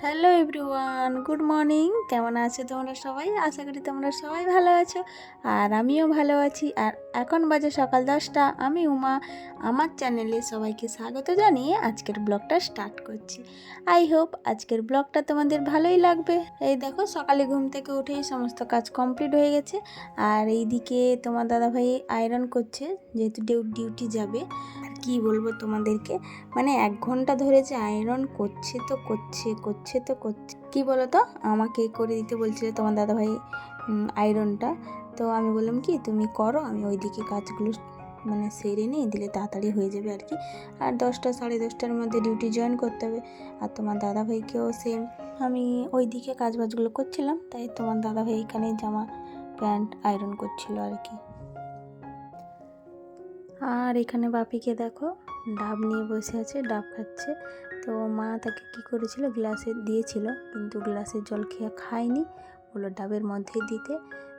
Hello everyone, good morning. কেমন আছো তোমরা সবাই? আশা করি তোমরা সবাই ভালো আছো। আর আমিও ভালো আছি। আর এখন বাজে সকাল দশটা। আমি উমা। আমার চ্যানেলে সবাইকে স্বাগত জানিয়ে আজকের ব্লগটা স্টার্ট করছি। আই হোপ আজকের ব্লগটা তোমাদের ভালোই লাগবে। এই দেখো, সকালে ঘুম থেকে উঠেই সমস্ত কাজ কমপ্লিট হয়ে গেছে। আর এইদিকে তোমার দাদাভাই আয়রন করছে, যেহেতু ডিউটি যাবে। কি বলব তোমাদেরকে? মানে এক ঘণ্টা ধরে যে আয়রন করছে তো করছে করছে তো করছে। কি বলো তো আমাকে করে দিতে বলছিল তোমার দাদাভাই আয়রনটা তো আমি বললাম কি, তুমি করো, আমি ওইদিকে কাজগুলো মানে সেরে নিই, দিলে তাড়াতাড়ি হয়ে যাবে আর কি। আর দশটা, সাড়ে দশটার মধ্যে ডিউটি জয়েন করতে হবে। আর তোমার দাদাভাইকেও সেম আমি ওইদিকে কাজ বাজগুলো করছিলাম, তাই তোমার দাদাভাই এখানে জামা, প্যান্ট আয়রন করছিল আর কি। আর এখানে বাপিকে দেখো, ডাব নিয়ে বসে আছে, ডাব খাচ্ছে। তো মা তাকে কি করেছিল? গ্লাসে দিয়েছিল, কিন্তু গ্লাসের জল খেয়ে খায়নি। বলল ডাবের মধ্যেই দিতে।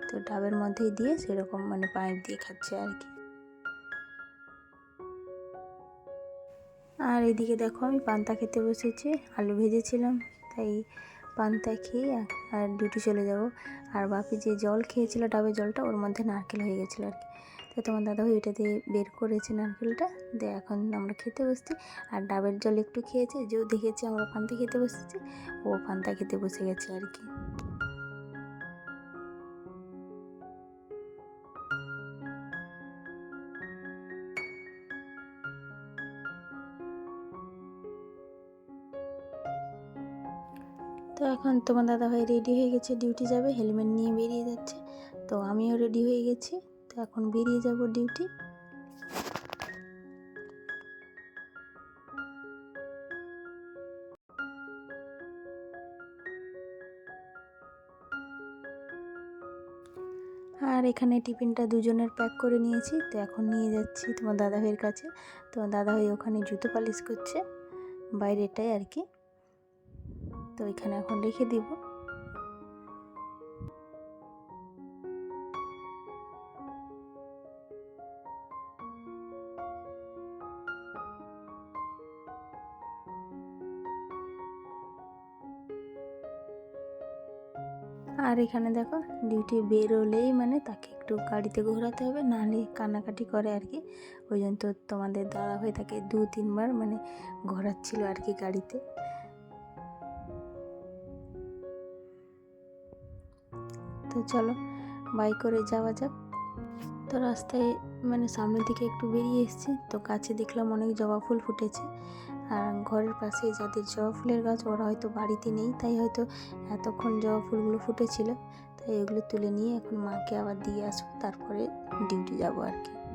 তো ডাবের মধ্যেই দিয়ে সেরকম মানে পাইপ দিয়ে খাচ্ছে আর কি। আর এদিকে দেখো, আমি পান্তা খেতে বসেছি, আলু ভেজেছিলাম, তাই পান্তা খেয়ে আর ডিউটি চলে যাব। আর বাপি যে জল খেয়েছিল, ডাবের জলটা ওর মধ্যে নারকেল হয়ে গেছিল আর কি। তো তোমার দাদা ওইটা দিয়ে বের করেছে নারকেলটা। দিয়ে এখন আমরা খেতে বসছি। আর ডাবের জল একটু খেয়েছে। যেও দেখেছি আমরা পান্তা খেতে বসেছি, ও পান্তা খেতে বসে গেছে আর কি। তো এখন তোমার দাদাভাই রেডি হয়ে গেছে ডিউটি যাবে হেলমেট নিয়ে বেরিয়ে যাচ্ছে। তো আমিও রেডি হয়ে গেছি। এখন বেরিয়ে যাব ডিউটি আর এখানে টিফিনটা দুজনের প্যাক করে নিয়েছি, তো এখন নিয়ে যাচ্ছি তোমার দাদাভাইয়ের কাছে। তোমার দাদাভাই ওখানে জুতো পালিশ করছে বাইরেটাই আর কি। তো এখানে এখন রেখে দিব। আর এখানে দেখো ডিউটি বেরোলেই মানে তাকে একটু গাড়িতে ঘোরাতে হবে, নাহলে কান্নাকাটি করে আর কি। ওই জন্য তো তোমাদের দাদা হয়ে তাকে দু তিনবার মানে ঘোরাচ্ছিল আর কি গাড়িতে। তো চলো, বাই করে যাওয়া যাক। তো রাস্তায় মানে সামনের দিকে একটু বেরিয়ে এসেছি, তো কাছে দেখলাম অনেক জবা ফুল ফুটেছে। আর ঘরের পাশে যাদের জবা ফুলের গাছ, ওরা হয়তো বাড়িতে নেই, তাই হয়তো এতক্ষণ জবা ফুলগুলো ফুটেছিল। তাই এগুলো তুলে নিয়ে এখন মাকে আবার দিয়ে আসব, তারপরে ডিউটি যাব আর কি।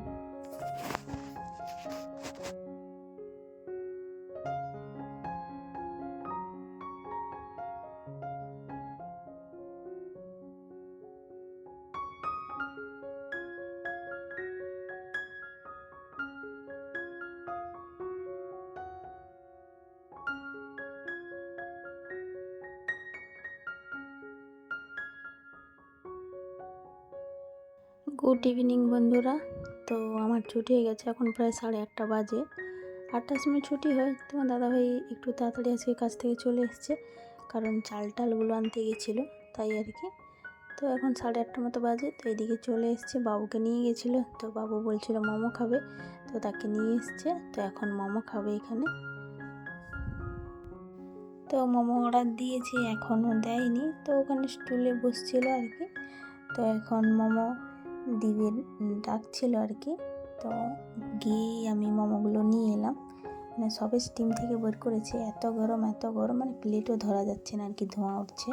গুড ইভিনিং বন্ধুরা। তো আমার ছুটি হয়ে গেছে, এখন প্রায় সাড়ে আটটা বাজে। আটটার সময় ছুটি হয় তোমার দাদাভাই একটু তাড়াতাড়ি আজকে কাছ থেকে চলে এসছে, কারণ চাল টালগুলো আনতে গেছিল, তাই আর কি। তো এখন সাড়ে আটটার মতো বাজে, তো এদিকে চলে এসছে, বাবুকে নিয়ে গেছিল। তো বাবু বলছিল মোমো খাবে, তো তাকে নিয়ে এসছে, তো এখন মোমো খাবে এখানে। তো মোমো অর্ডার দিয়েছি, এখনও দেয়নি, তো ওখানে স্টুলে বসছিল আর কি। তো এখন মোমো দিবে ডাকছিল আর কি তো গিয়ে আমি মোমোগুলো নিয়ে এলাম। মানে সবে স্টিম থেকে বের করেছে। এত গরম এত গরম মানে প্লেটও ধরা যাচ্ছে না আর কি ধোঁয়া উঠছে।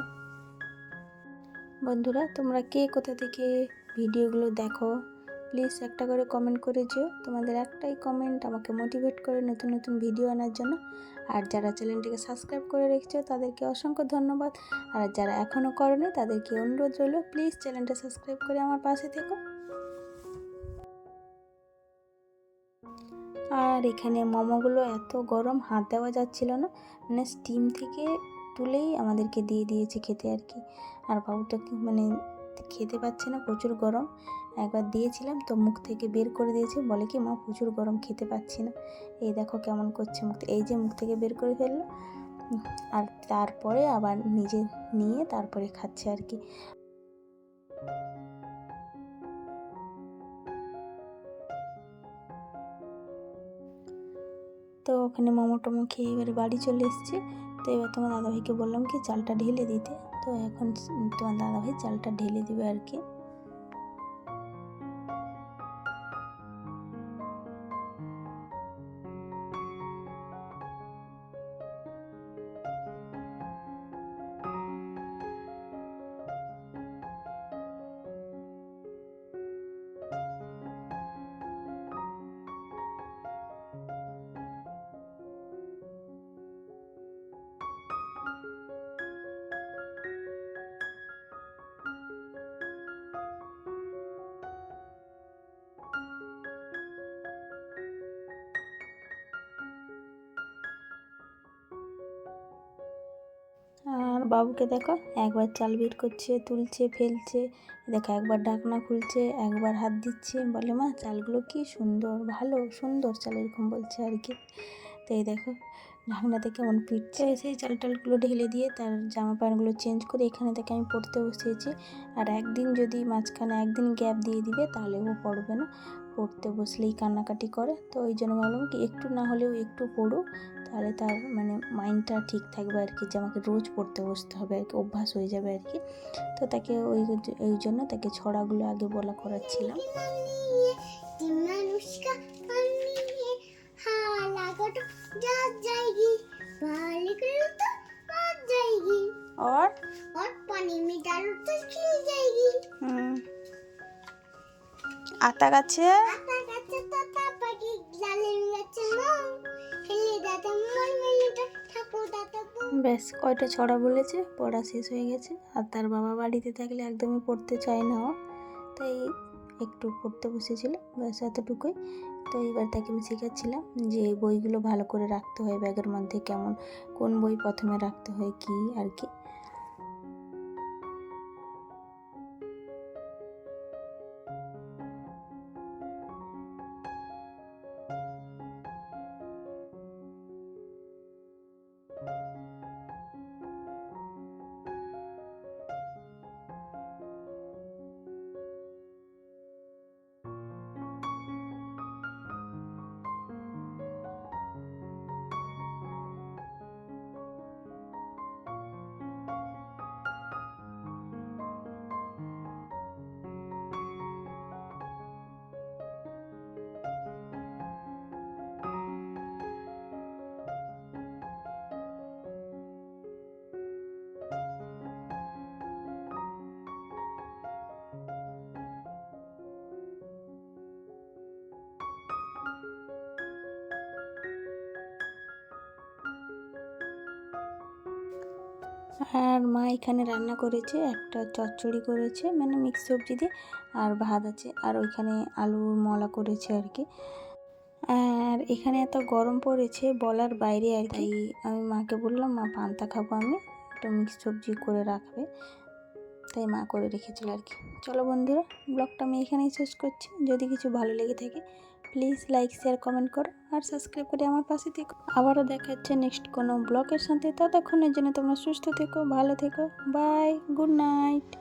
বন্ধুরা, তোমরা কে কোথা থেকে ভিডিওগুলো দেখো? প্লিজ একটা করে কমেন্ট করে যেও। তোমাদের একটাই কমেন্ট আমাকে মোটিভেট করে নতুন নতুন ভিডিও আনার জন্য। আর যারা চ্যানেলটিকে সাবস্ক্রাইব করে রেখেছো, তাদেরকে অসংখ্য ধন্যবাদ। আর যারা এখনও করনি, তাদেরকে অনুরোধ রইল প্লিজ চ্যানেলটা সাবস্ক্রাইব করে আমার পাশে থেকো। আর এখানে মোমোগুলো এত গরম, হাত দেওয়া যাচ্ছিল না। মানে স্টিম থেকে তুলেই আমাদেরকে দিয়ে দিয়েছে খেতে আর কি। আর বাবু তো মানে খেতে পাচ্ছে না, প্রচুর গরম। একবার দিয়েছিলাম তো মুখ থেকে বের করে দিয়েছে। বলে কি, মা, প্রচুর গরম, খেতে পাচ্ছি না। এই দেখো কেমন করছে মুখ এই যে মুখ থেকে বের করে ফেলল। আর তারপরে আবার নিজে নিয়ে তারপরে খাচ্ছে আর কি। তো ওখানে মোমো টোমো খেয়ে এবারে বাড়ি চলে এসেছি। তো এবার তোমার দাদাভাইকে বললাম কি চালটা ঢেলে দিতে। তো এখন তোমার দাদাভাই চালটা ঢেলে দিবে আর কি। বাবুকে দেখো, একবার চাল বের করছে, তুলছে, ফেলছে, দেখো একবার ঢাকনা খুলছে, একবার হাত দিচ্ছে, বলে, মা, চালগুলো কি সুন্দর, ভালো, সুন্দর চাল, এরকম বলছে আর কি। তো এই দেখো, ঢাকনাতে কেমন পিটছে সেই চাল টালগুলো ঢেলে দিয়ে তার জামা প্যান্টগুলো চেঞ্জ করে এখানে থেকে আমি পড়তে বসিয়েছি আর একদিন যদি মাঝখানে একদিন গ্যাপ দিয়ে দিবে, তাহলে ও পড়বে না। পড়তে বসলেই কান্নাকাটি করে তো ওই জন্য ভাবলাম কি একটু না হলেও একটু পড়ুক তাহলে তার মানে মাইন্ডটা ঠিক থাকবে আর কি যে আমাকে রোজ পড়তে বসতে হবে আর কি অভ্যাস হয়ে যাবে আর কি তো তাকে ওই ওই জন্য তাকে ছড়াগুলো আগে বলা করাচ্ছিলাম अनुष्का हाँ लागो तो जा जाएगी बाहर निकलो तो भाग जाएगी और और पानी में ঠাকুর দাদা ব্যাস কয়টা ছড়া বলেছে? পড়া শেষ হয়ে গেছে। আর তার বাবা বাড়িতে থাকলে একদমই পড়তে চায় না ও। তাই একটু পড়তে বসেছিল ব্যাস এতটুকুই। তো এবার তাকে আমি শেখাচ্ছিলাম যে বইগুলো ভালো করে রাখতে হয় ব্যাগের মধ্যে কেমন কোন বই প্রথমে রাখতে হয় কি আর কি। আর মা এখানে রান্না করেছে একটা চচ্চড়ি করেছে মানে মিক্স সবজি দিয়ে আর ভাত আছে আর ওইখানে আলুর মলা করেছে আর কি। আর এখানে এত গরম পড়েছে বলার বাইরে আর কি। আমি মাকে বললাম মা পান্তা খাব আমি একটা মিক্স সবজি করে রাখবে। তাই মা করে রেখেছিল আর কি। চলো বন্ধুরা ব্লগটা আমি এখানেই শেষ করছি। যদি কিছু ভালো লেগে থাকে প্লিজ লাইক, শেয়ার, কমেন্ট করো আর সাবস্ক্রাইব করে আমার পাশে থেকো। আবারও দেখা হচ্ছে নেক্সট কোনো ব্লগের সাথে। ততক্ষণের জন্য তোমরা সুস্থ থেকো, ভালো থেকো। Bye, good night.